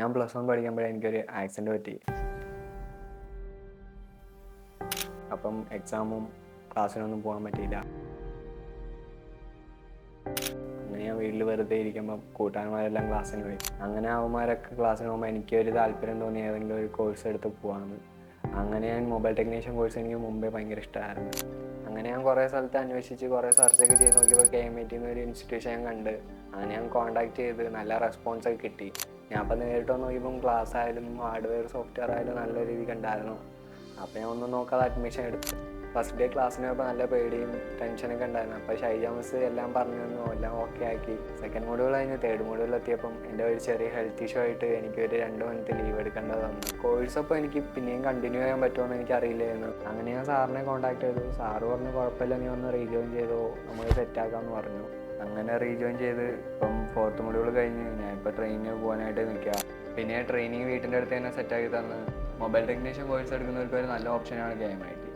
ഞാൻ plus one പഠിക്കുമ്പോഴേ എനിക്കൊരു accident പറ്റി. അപ്പം എക്സാമും ക്ലാസ്സിനൊന്നും പോകാൻ പറ്റിയില്ല. അങ്ങനെ ഞാൻ വീട്ടിൽ വെറുതെ ഇരിക്കുമ്പോൾ കൂട്ടാന്മാരെല്ലാം ക്ലാസ്സിന് പോയി. അങ്ങനെ അവന്മാരൊക്കെ ക്ലാസ്സിന് പോകുമ്പോൾ എനിക്കൊരു താല്പര്യം തോന്നി ഏതെങ്കിലും ഒരു കോഴ്സ് എടുത്ത് പോകാമെന്ന് അങ്ങനെ ഞാൻ മൊബൈൽ ടെക്നീഷ്യൻ കോഴ്സ് എനിക്ക് മുമ്പേ ഭയങ്കര ഇഷ്ടമായിരുന്നു അങ്ങനെ ഞാൻ കുറേ സ്ഥലത്ത് അന്വേഷിച്ച് കുറേ സെർച്ചൊക്കെ ചെയ്ത് നോക്കിയപ്പോൾ കെ എം ഐ ടി എന്നൊരു ഇൻസ്റ്റിറ്റ്യൂഷൻ ഞാൻ കണ്ട്. അങ്ങനെ ഞാൻ കോൺടാക്ട് ചെയ്ത് നല്ല റെസ്പോൺസ് ഒക്കെ കിട്ടി. ഞാൻ അപ്പം നേരിട്ട് വന്ന് നോക്കിയപ്പം ക്ലാസ് ആയാലും ഹാർഡ്വെയർ സോഫ്റ്റ്വെയർ ആയാലും നല്ല രീതിക്ക് ഉണ്ടായിരുന്നു അപ്പോൾ ഞാൻ ഒന്നും നോക്കാതെ അഡ്മിഷൻ എടുത്തു. ഫസ്റ്റ് ഡേ ക്ലാസ്സിന് പോയപ്പോൾ നല്ല പേടിയും ടെൻഷനൊക്കെ ഉണ്ടായിരുന്നു. അപ്പോൾ ഷൈജ മിസ് എല്ലാം പറഞ്ഞു തന്നു. എല്ലാം ഓക്കെ ആക്കി. സെക്കൻഡ് മോഡ്യൂൾ കഴിഞ്ഞ്. തേർഡ് മോഡ്യൂളിൽ എത്തിയപ്പം എന്റെ ഒരു ചെറിയ ഹെൽത്ത് ഇഷ്യൂ ആയിട്ട് എനിക്ക് ഒരു രണ്ട് മണിത്ത് ലീവ് എടുക്കേണ്ടത് വന്നു. കോഴ്സ് അപ്പോൾ എനിക്ക് പിന്നെയും കണ്ടിന്യൂ ചെയ്യാൻ പറ്റുമെന്ന് എനിക്ക് അറിയില്ലായിരുന്നു അങ്ങനെ ഞാൻ സാറിനെ കോൺടാക്ട് ചെയ്തു. സാറ് പറഞ്ഞു കുഴപ്പമില്ല. നീ ഒന്ന് റീജോയിൻ ചെയ്തോ? നമുക്ക് സെറ്റാക്കാമെന്ന് പറഞ്ഞു. അങ്ങനെ റീജോയിൻ ചെയ്ത് ഇപ്പം ഫോർത്ത് മൊഡ്യൂൾ കഴിഞ്ഞ് ഞാൻ ഇപ്പോൾ ട്രെയിനിന് പോകാനായിട്ട് നിൽക്കുക പിന്നെ ട്രെയിനിങ് വീട്ടിന്റെ അടുത്ത് തന്നെ സെറ്റാക്കി തന്ന്. മൊബൈൽ ടെക്നീഷ്യൻ കോഴ്സ് എടുക്കുന്നവർക്ക് ഒരു നല്ല ഓപ്ഷനാണ് ഗെയിം ഐ ടി